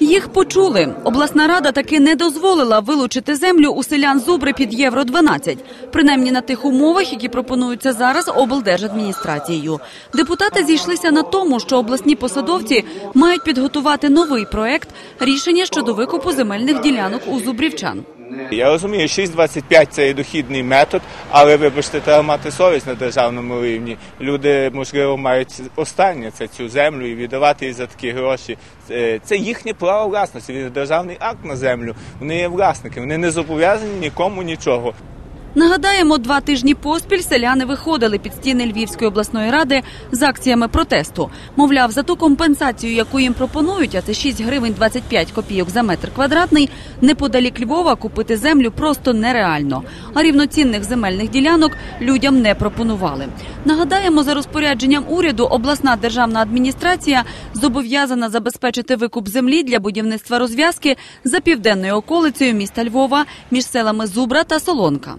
Їх почули. Обласна рада таки не дозволила вилучити землю у селян Зубри під євро 12 принаймні на тих умовах, які пропонуються зараз облдержадміністрацією. Депутати зійшлися на тому, що обласні посадовці мають підготувати новий проект рішення щодо викупу земельних ділянок у зубрівчан. Я розумію, 6,25 – це є дохідний метод, але вибачте, треба мати совість на державному рівні. Люди, можливо, мають останнє це цю землю і віддавати її за такі гроші. Це- Це їхнє право власності. Він державний акт на землю. Вони є власники, вони не зобов'язані нікому нічого. Нагадаємо, два тижні поспіль селяни виходили під стіни Львівської обласної ради з акціями протесту. Мовляв, за ту компенсацію, яку їм пропонують, а це 6 гривень 25 копійок за метр квадратний, неподалік Львова купити землю просто нереально. А рівноцінних земельних ділянок людям не пропонували. Нагадаємо, за розпорядженням уряду обласна державна адміністрація зобов'язана забезпечити викуп землі для будівництва розв'язки за південною околицею міста Львова між селами Зубра та Солонка.